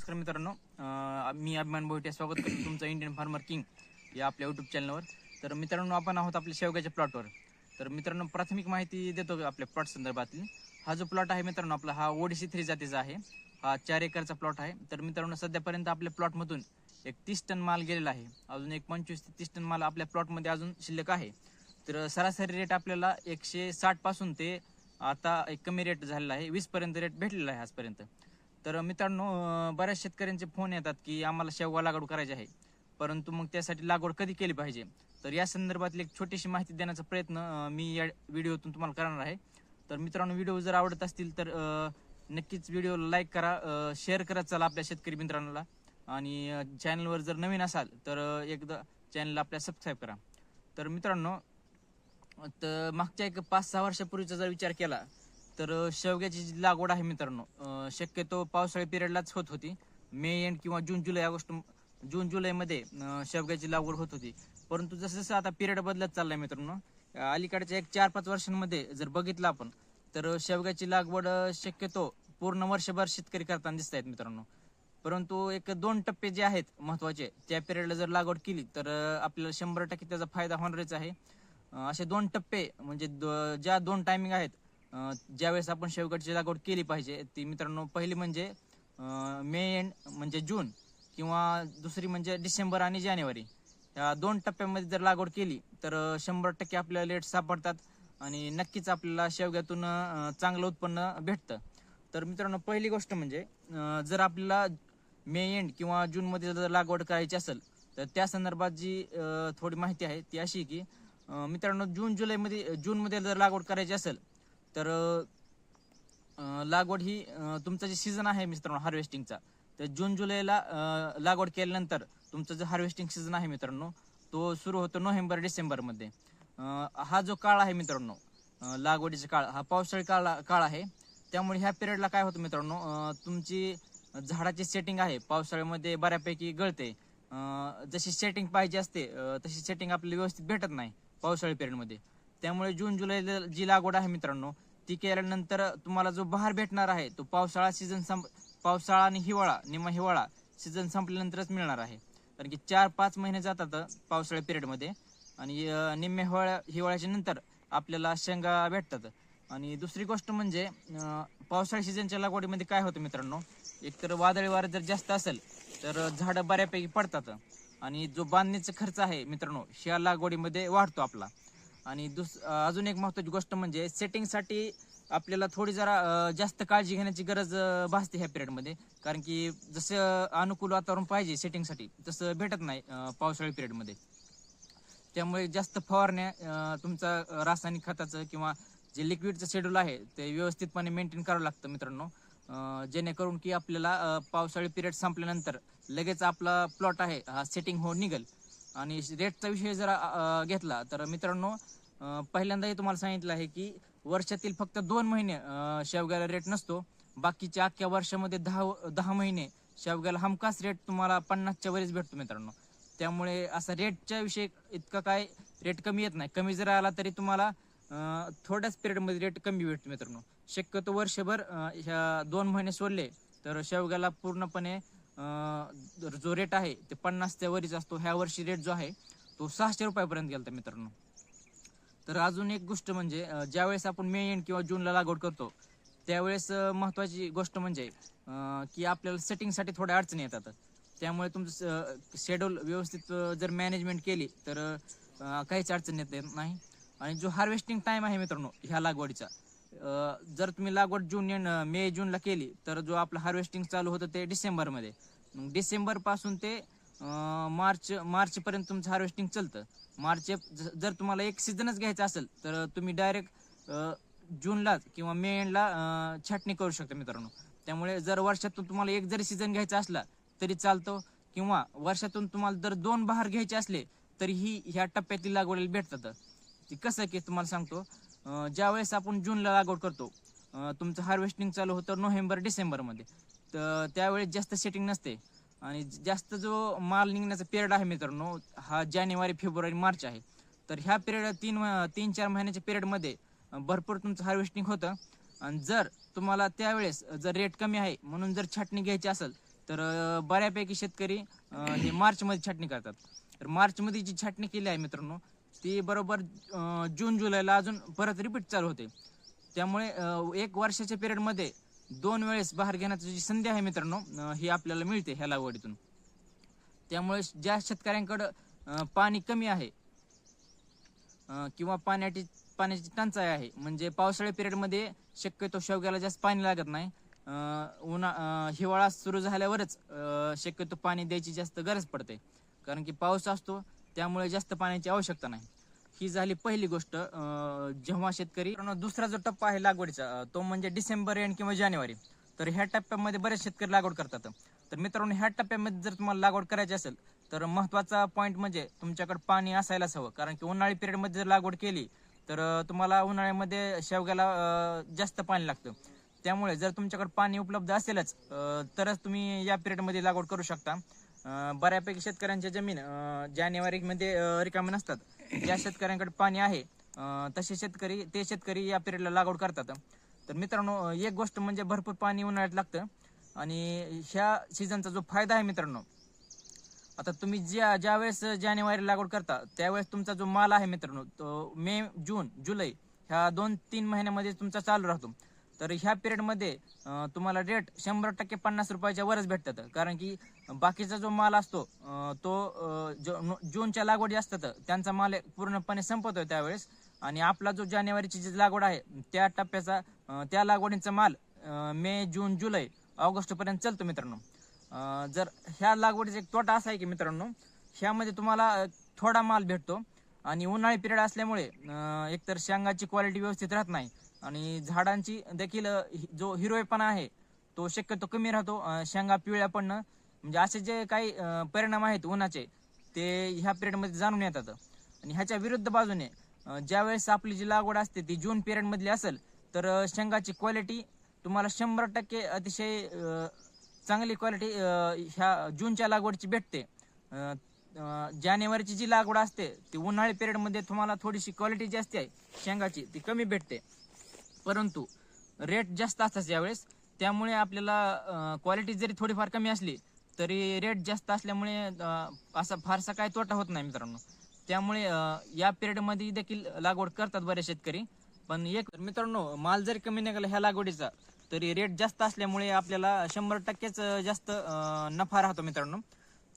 नमस्कार मित्रांनो. मी अभिमान बोईटे स्वागत करतो तुमचं इंडियन फार्मर किंग या आपल्या यूट्यूब चॅनलवर तर मित्रांनो आपण आहोत आपल्या शेवग्याच्या प्लॉटवर तर मित्रांनो प्राथमिक माहिती देतो आपल्या प्लॉट संदर्भातली. हा जो प्लॉट आहे मित्रांनो आपला हा ओडीसी थ्री जातीचा आहे. हा चार एकरचा प्लॉट आहे. तर मित्रांनो सध्यापर्यंत आपल्या प्लॉटमधून एक तीस टन माल गेलेला आहे. अजून एक पंचवीस ते तीस टन माल आपल्या प्लॉटमध्ये अजून शिल्लक आहे. तर सरासरी रेट आपल्याला एकशे साठपासून ते आता एक कमी रेट झालेला आहे. वीसपर्यंत रेट भेटलेला आहे आजपर्यंत. तर मित्रांनो बऱ्याच शेतकऱ्यांचे फोन येतात की आम्हाला शेवगा लागवड करायची आहे. परंतु मग त्यासाठी लागवड कधी केली पाहिजे? तर या संदर्भातली एक छोटीशी माहिती देण्याचा प्रयत्न मी या व्हिडिओतून तुम्हाला करणार आहे. तर मित्रांनो व्हिडिओ जर आवडत असतील तर नक्कीच व्हिडिओला लाईक करा शेअर करत चला आपल्या शेतकरी मित्रांना. आणि चॅनलवर जर नवीन असाल तर एकदा चॅनलला आपल्या सबस्क्राईब करा. तर मित्रांनो तर मागच्या एक पाच सहा वर्षापूर्वीचा जर विचार केला तर शेवग्याची जी लागवड आहे मित्रांनो अं, शक्यतो पावसाळी पिरियडलाच होत होती. मे एंड किंवा जून जुलै ऑगस्ट जून जुलैमध्ये अं, शेवग्याची लागवड होत होती. परंतु जसं जसं आता पिरियड बदलत चाललाय मित्रांनो अं, अलीकडच्या एक चार पाच वर्षांमध्ये जर बघितलं आपण तर शेवग्याची लागवड अं, शक्यतो पूर्ण वर्षभर शेतकरी करताना दिसत आहेत मित्रांनो. परंतु एक दोन टप्पे जे आहेत महत्त्वाचे त्या पिरियडला जर लागवड केली तर अं, आपल्याला शंभर टक्के त्याचा फायदा होणारच आहे. अं, असे दोन टप्पे म्हणजे द ज्या दोन टायमिंग आहेत ज्यावेळेस आपण शेवगडची लागवड केली पाहिजे ती मित्रांनो पहिली म्हणजे मे एंड म्हणजे जून किंवा दुसरी म्हणजे डिसेंबर आणि जानेवारी. या दोन टप्प्यामध्ये जर लागवड केली तर शंभर टक्के आपल्याला लेट सापडतात आणि नक्कीच आपल्याला शेवग्यातून चांगलं उत्पन्न भेटतं. तर मित्रांनो पहिली गोष्ट म्हणजे जर आपल्याला मे एंड किंवा जूनमध्ये जर लागवड करायची असेल तर त्या संदर्भात जी थोडी माहिती आहे ती अशी की मित्रांनो जून जुलैमध्ये जूनमध्ये जर लागवड करायची असेल तर लागवड ही तुमचा जे सीझन आहे मित्रांनो हार्वेस्टिंगचा तर जून जुलैला लागवड केल्यानंतर तुमचं जो हार्वेस्टिंग सीझन आहे मित्रांनो तो सुरू होतो नोव्हेंबर डिसेंबरमध्ये हा जो काळ आहे मित्रांनो लागवडीचा काळ हा पावसाळी काळ काळ आहे. त्यामुळे ह्या पिरियडला काय होतं मित्रांनो तुमची झाडाची सेटिंग आहे पावसाळ्यामध्ये बऱ्यापैकी गळते. जशी सेटिंग पाहिजे असते तशी सेटिंग आपल्याला व्यवस्थित भेटत नाही पावसाळी पिरियडमध्ये त्यामुळे जून जुलै जी लागवड आहे मित्रांनो ती केल्यानंतर तुम्हाला जो बहार भेटणार आहे तो पावसाळा सीझन संप पावसाळा आणि हिवाळा निम्मा हिवाळा सीझन संपल्यानंतरच मिळणार आहे. कारण की चार पाच महिने जातात पावसाळ्या पिरियडमध्ये आणि निम्म्या हिवाळ्या हिवाळ्याच्या नंतर आपल्याला शेंगा भेटतात. आणि दुसरी गोष्ट म्हणजे पावसाळी सीझनच्या लागवडीमध्ये काय होतं मित्रांनो एकतर वादळी वारं जर जास्त असेल तर झाडं बऱ्यापैकी पडतात. आणि जो बांधणीचा खर्च आहे मित्रांनो ह्या लागवडीमध्ये वाढतो आपला. आणि दुस अजून एक महत्त्वाची गोष्ट म्हणजे सेटिंगसाठी आपल्याला थोडी जरा जास्त काळजी घेण्याची गरज भासते ह्या पिरियडमध्ये. कारण की जसं अनुकूल वातावरण पाहिजे सेटिंगसाठी तसं भेटत नाही पावसाळी पिरियडमध्ये. त्यामुळे जास्त फवारण्या तुमचा रासायनिक खताचं किंवा जे लिक्विडचं शेड्यूल आहे ते व्यवस्थितपणे मेंटेन करावं लागतं मित्रांनो. जेणेकरून की आपल्याला पावसाळी पिरियड संपल्यानंतर लगेच आपला प्लॉट आहे हा सेटिंग होऊन निघेल. आणि रेटचा विषय जर घेतला. तर मित्रांनो पहिल्यांदाही तुम्हाला सांगितलं आहे की वर्षातील फक्त दोन महिने शेवग्याला रेट नसतो. बाकीच्या अख्ख्या वर्षामध्ये दहा दहा महिने शेवग्याला हमखास रेट तुम्हाला पन्नासच्या वरीच भेटतो मित्रांनो. त्यामुळे असा रेटच्या विषय इतका काय रेट कमी येत नाही. कमी जर आला तरी तुम्हाला थोड्याच पिरियडमध्ये रेट कमी भेटतो मित्रांनो. शक्यतो वर्षभर ह्या दोन महिने सोडले तर शेवग्याला पूर्णपणे जो रेट आहे ते पन्नासच्या वरीच असतो. ह्या वर्षी रेट जो आहे तो सहाशे रुपयापर्यंत गेला मित्रांनो. तर अजून एक गोष्ट म्हणजे ज्यावेळेस आपण मे एंड किंवा जूनला लागवड करतो त्यावेळेस महत्त्वाची गोष्ट म्हणजे की आपल्याला सेटिंगसाठी थोड्या अडचणी येतात. त्यामुळे तुमचं शेड्यूल व्यवस्थित जर मॅनेजमेंट केली तर काहीच अडचण येत नाही. आणि जो हार्वेस्टिंग टाइम आहे मित्रांनो ह्या लागवडीचा जर तुम्ही लागवड जून मे जूनला केली तर जो आपलं हार्वेस्टिंग चालू होतं ते डिसेंबरमध्ये. मग डिसेंबरपासून ते अं, मार्च मार्चपर्यंत तुमचं हार्वेस्टिंग चालतं. मार्च जर तुम्हाला एक सीझनच घ्यायचा असेल तर तुम्ही डायरेक्ट जूनलाच किंवा मे एंडला छाटणी करू शकता मित्रांनो. त्यामुळे जर वर्षातून तुम्हाला एक जरी सीझन घ्यायचा असला तरी चालतो. किंवा वर्षातून तुम्हाला जर दोन बहार घ्यायचे असले तरीही ह्या टप्प्यातील लागवडीला भेटतात. कसं की तुम्हाला सांगतो ज्या ज्यावेळेस आपण जूनला लागवड करतो तुमचं हार्वेस्टिंग चालू होतं नोव्हेंबर डिसेंबरमध्ये. तर त्यावेळेस जास्त सेटिंग नसते. आणि जास्त जो माल निघण्याचा पिरियड आहे मित्रांनो हा जानेवारी फेब्रुवारी मार्च आहे. तर ह्या पिरियड तीन तीन चार महिन्याच्या पिरियडमध्ये भरपूर तुमचं हार्वेस्टिंग होतं. आणि जर तुम्हाला त्यावेळेस जर रेट कमी आहे म्हणून जर छाटणी घ्यायची असेल तर बऱ्यापैकी शेतकरी हे मार्चमध्ये छाटणी करतात. तर मार्चमध्ये जी छाटणी केली आहे मित्रांनो ती बरोबर जून जुलैला अजून परत रिपीट चालू होते. त्यामुळे एक वर्षाच्या पिरियडमध्ये दोन वेळेस बाहेर घेण्याची जी संधी आहे मित्रांनो ही आपल्याला मिळते ह्या लागवडीतून. त्यामुळे ज्या शेतकऱ्यांकडं पाणी कमी आहे किंवा पाण्याची पाण्याची टंचाई आहे म्हणजे पावसाळ्या पिरियडमध्ये शक्यतो शेवग्याला जास्त पाणी लागत नाही. उन्हा हिवाळा सुरू झाल्यावरच शक्यतो पाणी द्यायची जास्त गरज पडते. कारण की पाऊस असतो त्यामुळे जास्त पाण्याची आवश्यकता नाही. ही झाली पहिली गोष्ट जेव्हा शेतकरी दुसरा जो टप्पा आहे लागवडीचा तो म्हणजे डिसेंबर एंड किंवा जानेवारी. तर ह्या टप्प्यामध्ये बरेच शेतकरी लागवड करतात. तर मित्रांनो ह्या टप्प्यामध्ये जर तुम्हाला लागवड करायची असेल तर महत्त्वाचा पॉईंट म्हणजे तुमच्याकडे पाणी असायलाच हवं. कारण की उन्हाळी पिरियडमध्ये जर लागवड केली तर तुम्हाला उन्हाळ्यामध्ये शेवग्याला जास्त पाणी लागतं. त्यामुळे जर तुमच्याकडे पाणी उपलब्ध असेलच तरच तुम्ही या पिरियडमध्ये लागवड करू शकता. बऱ्यापैकी शेतकऱ्यांच्या जमीन जानेवारी जानेवारीमध्ये अं, रिकामी नसतात. ज्या शेतकऱ्यांकडे पाणी आहे तसे शेतकरी ते शेतकरी या पिरियडला लागवड करतात. तर मित्रांनो एक गोष्ट म्हणजे भरपूर पाणी उन्हाळ्यात लागतं आणि ह्या सीझनचा जो फायदा आहे मित्रांनो आता तुम्ही ज्या ज्या वेळेस जानेवारी लागवड करता त्यावेळेस तुमचा जो माल आहे मित्रांनो तो मे जून जुलै ह्या दोन तीन महिन्यामध्ये तुमचा चालू राहतो. तर ह्या पिरियडमध्ये तुम्हाला रेट शंभर टक्के पन्नास रुपयाच्या वरच भेटतात. कारण की बाकीचा जो माल असतो तो जूनच्या लागवडी असतात त्यांचा माल पूर्णपणे संपतोय त्यावेळेस. आणि आपला जो जानेवारीची जी लागवड आहे त्या टप्प्याचा त्या लागवडीचा माल मे जून जुलै ऑगस्ट पर्यंत चालतो मित्रांनो. जर ह्या लागवडीचा एक तोटा असा आहे की मित्रांनो ह्यामध्ये तुम्हाला थोडा माल भेटतो. आणि उन्हाळी पिरियड असल्यामुळे एकतर शेंगाची क्वालिटी व्यवस्थित राहत नाही. आणि झाडांची देखील हि- जो हिरवेपणा आहे तो शक्यतो कमी राहतो. शेंगा पिवळ्या पडणं म्हणजे असे जे काही परिणाम आहेत उन्हाचे ते ह्या पिरियडमध्ये जाणून येतात. आणि ह्याच्या विरुद्ध बाजूने ज्यावेळेस आपली जी लागवड असते ती जून पिरियडमधली असेल तर शेंगाची क्वालिटी तुम्हाला शंभर टक्के अतिशय चांगली क्वालिटी ह्या जूनच्या लागवडची भेटते. जानेवारीची जी लागवड असते ती उन्हाळी पिरियडमध्ये तुम्हाला थोडीशी क्वालिटी जी असते शेंगाची ती कमी भेटते. परंतु रेट जास्त असतात यावेळेस. त्यामुळे आपल्याला क्वालिटी जरी थोडीफार कमी असली तरी रेट जास्त असल्यामुळे असा फारसा काय तोटा होत नाही मित्रांनो. त्यामुळे या पिरियडमध्ये देखील लागवड करतात बरेच शेतकरी. पण एक मित्रांनो माल जरी कमी निघाला ह्या लागवडीचा तरी रेट जास्त असल्यामुळे आपल्याला शंभर टक्केच जास्त नफा राहतो मित्रांनो.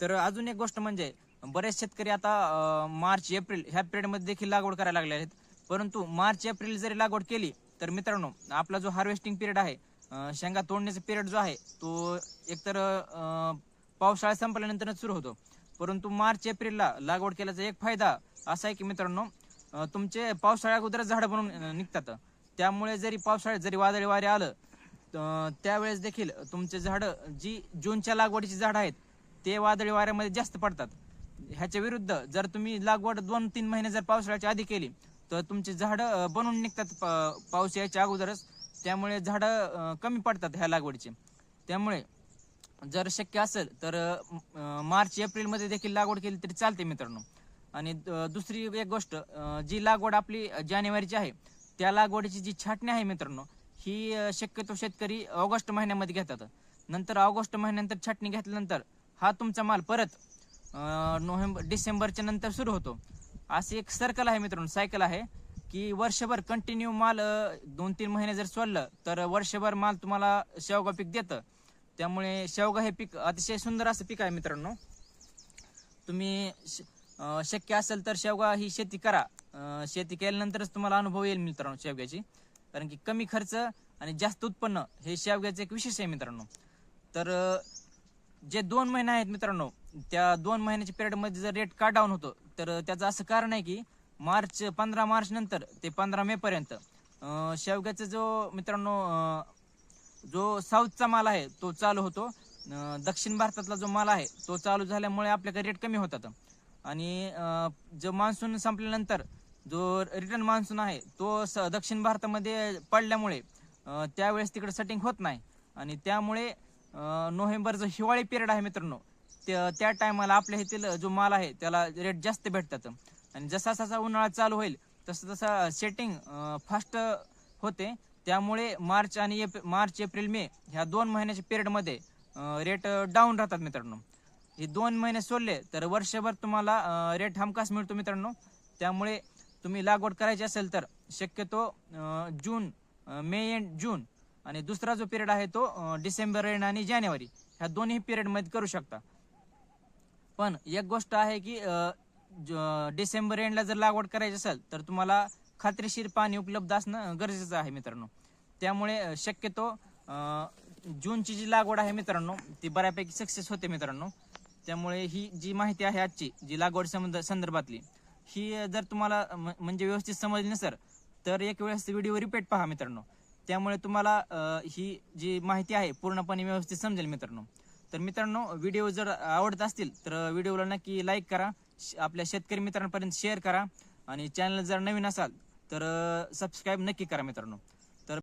तर अजून एक गोष्ट म्हणजे बरेच शेतकरी आता मार्च एप्रिल ह्या पिरियडमध्ये देखील लागवड करायला लागले आहेत. परंतु मार्च एप्रिल जरी लागवड केली तर मित्रांनो आपला जो हार्वेस्टिंग पिरियड आहे शेंगा तोडण्याचा पिरियड जो आहे तो एकतर पावसाळा संपल्यानंतरच सुरू होतो. परंतु मार्च एप्रिलला लागवड केल्याचा एक फायदा असा आहे की मित्रांनो तुमचे पावसाळ्या अगोदरच झाडं बनून निघतात. त्यामुळे जरी पावसाळ्यात जरी वादळी वारे आलं त्यावेळेस देखील तुमचे झाडं जी जूनच्या लागवडीची झाडं आहेत ते वादळी वाऱ्यामध्ये जास्त पडतात. ह्याच्या विरुद्ध जर तुम्ही लागवड दोन तीन महिने जर पावसाळ्याच्या आधी केली तर तुमची झाडं बनून निघतात पा- पाऊस यायच्या अगोदरच. त्यामुळे झाडं कमी पडतात ह्या लागवडीचे. त्यामुळे जर शक्य असेल तर मार्च एप्रिलमध्ये देखील लागवड केली तरी चालते मित्रांनो. आणि दुसरी एक गोष्ट जी लागवड आपली जानेवारीची आहे त्या लागवडीची जी छाटणी आहे मित्रांनो ही शक्यतो शेतकरी ऑगस्ट महिन्यामध्ये घेतात. नंतर ऑगस्ट महिन्यानंतर छाटणी घेतल्यानंतर हा तुमचा माल परत नोव्हेंबर डिसेंबरच्या नंतर सुरू होतो. अशी एक सर्कल आहे मित्रांनो सायकल आहे की वर्षभर कंटिन्यू माल दोन तीन महिने जर सोडलं तर वर्षभर माल तुम्हाला शेवगा पीक देतं. त्यामुळे शेवगा हे पीक अतिशय सुंदर असं पीक आहे मित्रांनो. तुम्ही शक्य असेल तर शेवगा ही शेती करा. शेती केल्यानंतरच तुम्हाला अनुभव येईल मित्रांनो शेवग्याची. कारण की कमी खर्च आणि जास्त उत्पन्न हे शेवग्याचं एक विशेष आहे मित्रांनो. तर जे दोन महिने आहेत मित्रांनो त्या दोन महिन्याच्या पिरियडमध्ये जर रेट का डाऊन होतो तर त्याचं असं कारण आहे की मार्च पंधरा मार्च नंतर ते पंधरा मे पर्यंत शेवग्याचा जो मित्रांनो जो साऊथचा माल आहे तो चालू होतो. दक्षिण भारतातला जो माल आहे तो चालू झाल्यामुळे आपल्याकडे रेट कमी होतात. आणि जो मान्सून संपल्यानंतर जो रिटर्न मान्सून आहे तो स- दक्षिण भारतामध्ये पडल्यामुळे त्यावेळेस तिकडे सेटिंग होत नाही. आणि त्यामुळे नोव्हेंबर जो हिवाळी पिरियड आहे मित्रांनो. त्या त्या टायमाला आपल्या येथील जो माल आहे त्याला रेट जास्त भेटतात. आणि जसा जसा उन्हाळा चालू होईल तसं तसं सेटिंग फास्ट होते. त्यामुळे मार्च आणि एप मार्च एप्रिल मे ह्या दोन महिन्याच्या पिरियडमध्ये रेट डाऊन राहतात मित्रांनो. हे दोन महिने सोडले तर वर्षभर तुम्हाला रेट हमखास मिळतो मित्रांनो. त्यामुळे तुम्ही लागवड करायची असेल तर शक्यतो जून मे एंड जून आणि दुसरा जो पिरियड आहे तो डिसेंबर एंड आणि जानेवारी. ह्या दोन्ही पिरियडमध्ये करू शकता. पण एक गोष्ट आहे की ज- डिसेंबर एंडला जर लागवड करायची असेल तर तुम्हाला खात्रीशीर पाणी उपलब्ध असणं गरजेचं आहे मित्रांनो. त्यामुळे शक्यतो जूनची जी लागवड आहे मित्रांनो ती बऱ्यापैकी सक्सेस होते मित्रांनो. त्यामुळे ही जी माहिती आहे आजची जी लागवड संबंध संदर्भातली ही जर तुम्हाला म- म्हणजे व्यवस्थित समजली नसेल तर एक वेळेस व्हिडिओ रिपीट पहा मित्रांनो. त्यामुळे तुम्हाला ही जी माहिती आहे पूर्णपणे व्यवस्थित समजेल मित्रांनो. तर मित्रांनो व्हिडिओ जर आवडत असतील तर व्हिडिओला नक्की लाईक करा. श- आपल्या शेतकरी मित्रांपर्यंत शेअर करा. आणि चॅनल जर नवीन असाल तर सबस्क्राईब नक्की करा मित्रांनो.